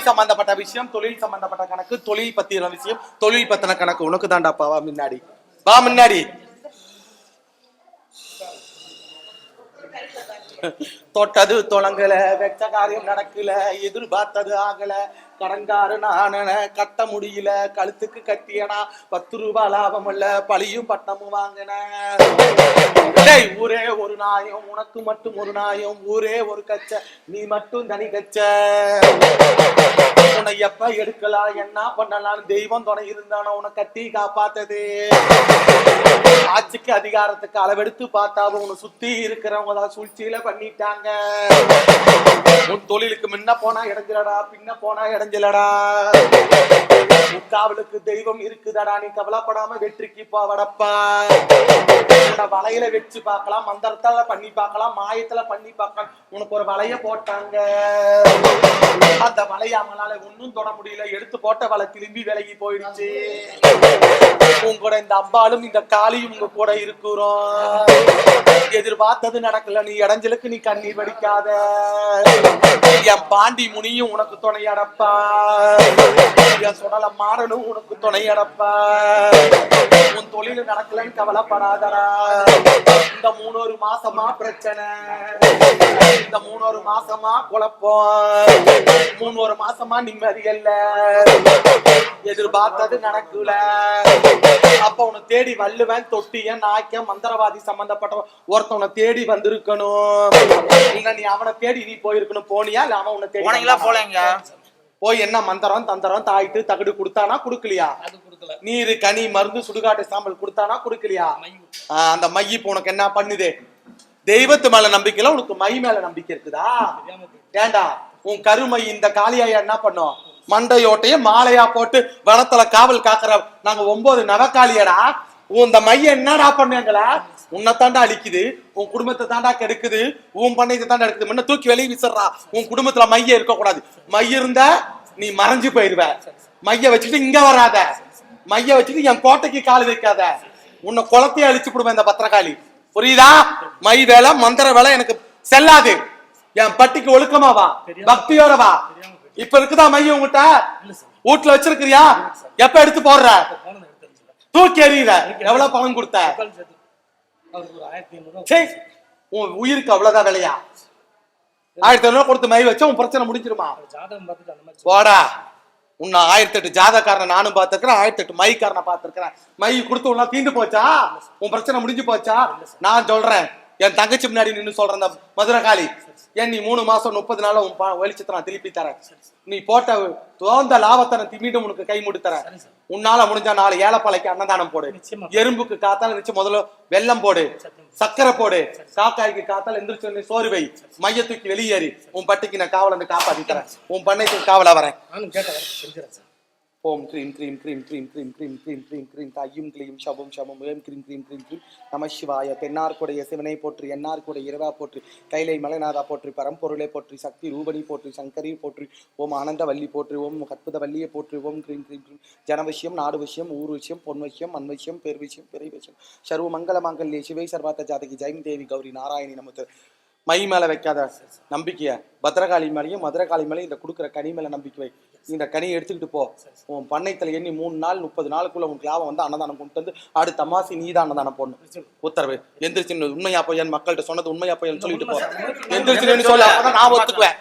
தொழில் சம்பந்தப்பட்ட விஷயம் தொழில் சம்பந்தப்பட்ட கணக்கு தொழில் பத்தின விஷயம் தொழில் பத்தின கணக்கு. உனக்கு தாண்டாப்பா வா முன்னாடி. வா முன்னாடி. தொட்டது தொடங்கல வெச்ச காரியம் நடக்கல எதிர்பார்த்தது ஆகல. கடங்காரு நானன கட்ட முடியல கழுத்துக்கு கட்டியனா பத்து ரூபாய் லாபம் இல்ல பழியும் பட்டமும் வாங்கின. ஊரே ஒரு நாயம் உனக்கு மட்டும் ஒரு நாயம் ஊரே ஒரு கச்ச நீ மட்டும் தனி கச்ச. உன்னை எப்ப எடுக்கலாம் என்ன பண்ணலாம் தெய்வம் துணை இருந்தானோ உன்னை கட்டி காப்பாத்தது. ஆட்சிக்கு அதிகாரத்துக்கு அளவெடுத்து பார்த்தாலும் உன்னை சுத்தி இருக்கிறவங்க தான் சூழ்ச்சியில பண்ணிட்டாங்க. உன் தொழிலுக்கு முன்ன போனா இடைஞ்சலடா பின்ன போனா இடைஞ்சலடா முக்காவலுக்கு தெய்வம் இருக்குதடா நீ கவலைப்படாம வெற்றிக்கு போவடப்பா வலையில வச்சு பார்க்கலாம் மந்திரத்தால பண்ணி பார்க்கலாம் மாயத்துல பண்ணி பார்க்கலாம். உனக்கு ஒரு வலைய போட்டாங்க. அந்த வலைய அவங்களால ஒண்ணும் தொட முடியல. எடுத்து போட்ட வலை திரும்பி விலகி போயிடுச்சு. உங்க கூட இந்த அம்பாலும் இந்த காளியும் உங்க கூட இருக்கிறோம். எதிர்பார்த்தது நடக்கல. நீ இடைஞ்சலுக்கு நீ கண்ணீர் வடிக்காத. என் பாண்டி முனியும் உனக்கு துணையடப்பா என் சுடல மாறனும் உனக்கு துணையடப்பா உன் தொழில் நடக்கலன்னு கவலைப்படாதடா. இந்த மூணு ஒரு மாசமா பிரச்சனை. மூணொரு மாசமா குழப்பம். மூணொரு மாசமா நிம்மதி இல்ல. எதிர்பார்த்தது நடக்கல. அப்ப உன்னை தேடி வள்ளுவன் தொட்டிய நாய்க்க மந்திரவாதி சம்பந்தப்பட்ட ஒருத்தவனை தேடி வந்திருக்கணும். இல்ல நீ அவனை தேடி நீ போயிருக்கணும். போனியா? இல்ல அவன் உன்னை தேடி? போலங்க போய் என்ன மந்திரம்? தந்திரம் தாயிட்டு தகடு கொடுத்தானா? கொடுக்கலையா? அது கொடுக்கல. நீரு கனி மருந்து சுடுகாட்டு சாம்பல் கொடுத்தானா? கொடுக்கலையா? அந்த மை இப்ப உனக்கு என்ன பண்ணுது? தெய்வத்து மேல நம்பிக்கை இல்ல உனக்கு மை மேல நம்பிக்கை இருக்குதா. ஏண்டா? உன் கருமை இந்த காளியாயா என்ன பண்ணும் மண்டையோட்டைய மாலையா போட்டு வனத்துல காவல் காக்குற நாங்க ஒன்பது நவக்காளியடா. உன் இந்த மைய என்னடா பண்ணுங்களா? உன்னை தாண்டா அழிக்குது உன் குடும்பத்தை தாண்டா கெடுக்குது உன் பண்ணையத்தை தாண்டா எடுக்குது. முன்ன தூக்கி வெளியே விசிறா. உன் குடும்பத்துல மைய இருக்க கூடாது மை இருந்தா நீ மறைஞ்சு போயிருவ. மைய வச்சுட்டு இங்க வராத. மைய வச்சுட்டு என் கோட்டைக்கு கால் வைக்காத. உன்னை குளத்தையே அழிச்சு விடுவேன் இந்த பத்திரகாளி. புரியுதா? மை வேலை மந்திர வேலை எனக்கு செல்லாது. என் பட்டிக்கு ஒழுக்கமா வா பக்தியோட வா. இப்ப இருக்குதா மையம் உங்ககிட்ட? வீட்டுல வச்சிருக்கிறியா? எப்ப எடுத்து போடுற. தூக்கி எறியுற. எவ்வளவு பணம் கொடுத்த? உன் உயிருக்கு அவ்வளவுதான் விலையா? ஆயிரத்தி ஐநூறு கொடுத்து மை வச்சா உன் பிரச்சனை முடிஞ்சிருமா? போடா. உன்னை ஆயிரத்தி எட்டு ஜாதக்காரனை நானும் பார்த்துருக்கிறேன் ஆயிரத்தி எட்டு மைக்காரனை பார்த்துருக்கிறேன். மை கொடுத்து உன்னா தீண்டு போச்சா? உன் பிரச்சனை முடிஞ்சு போச்சா? நான் சொல்றேன் என் தங்கச்சி முன்னாடி நின்னு சொல்றேன் இந்த மதுரகாளி ஏன் நீ மூணு மாசம் முப்பது நாள் உன் வெளிச்சத்தை நான் திருப்பி தரேன். நீ போட்ட தோந்த லாபத்தை நான் மீண்டும் உனக்கு கை முடி தரேன். உன்னால முடிஞ்சா நாலு ஏலப்பாளைக்கு அன்னதானம் போடு. எறும்புக்கு காத்தால நிச்சயம் முதல்ல வெல்லம் போடு. சக்கரை போடு. காக்காய்க்கு காத்தால எந்திரிச்சு சோறு வை. மைய தூக்கி வெளியேறி. உன் பட்டிக்கு நான் காவலன்னு காப்பாத்தி தரேன். உன் பண்ணைக்கு காவலா வரேன். ஓம் க்ரீம் க்ரீம் க்ரீம் க்ரீம் க்ரீம் க்ரீம் க்ரீம் க்ரீம் க்ரீம் தையும் க்ளீம் ஷபம் ஷபம் ஏம் க்ரீம் க்ரீம் க்ரீம் க்ரீம் நம சிவாய தென்னார்க்குடைய சிவனை போற்றி என்னார்குடைய இரவா போற்றி கைலை மலைநாதா போற்றி பரம்பொருளை போற்றி சக்தி ரூபணி போற்றி சங்கரி போற்றி ஓம் ஆனந்த வள்ளி போற்றி ஓம் கற்புத வள்ளியை போற்றி ஓம் க்ரீம் க்ரீம் க்ரீம் ஜன விஷயம் நாடு விஷயம் ஊர் விஷயம் பொன் விஷயம் மண் விஷயம் பெரு விஷயம் பிறை விஷயம் சர்வ மங்கள மாங்கல்ய சிவை சர்வாத்த ஜாதகி ஜெயம் தேவி கௌரி நாராயணி நமக்கு மை மேலே வைக்காத நம்பிக்கையை. பத்ரகாளி மேலையும் மதுரகாளி மேலேயும் இந்த கொடுக்குற கனி மேலே நம்பிக்கை வை. இந்த கனியை எடுத்துக்கிட்டு போ. உன் பண்ணைத்தில் எண்ணி மூணு நாள் முப்பது நாளுக்குள்ளே உங்களுக்கு லாபம் வந்து அன்னதானம் கொண்டு வந்து அடுத்த மாசி நீ தான் அன்னதானம் போடணும். உத்தரவு. எந்திரிச்சு உண்மையா பையன் மக்கள்கிட்ட சொன்னது உண்மையா பையன் சொல்லிட்டு போ. எந்திரிச்சுன்னு சொல்ல. நான் ஒத்துக்குவேன்.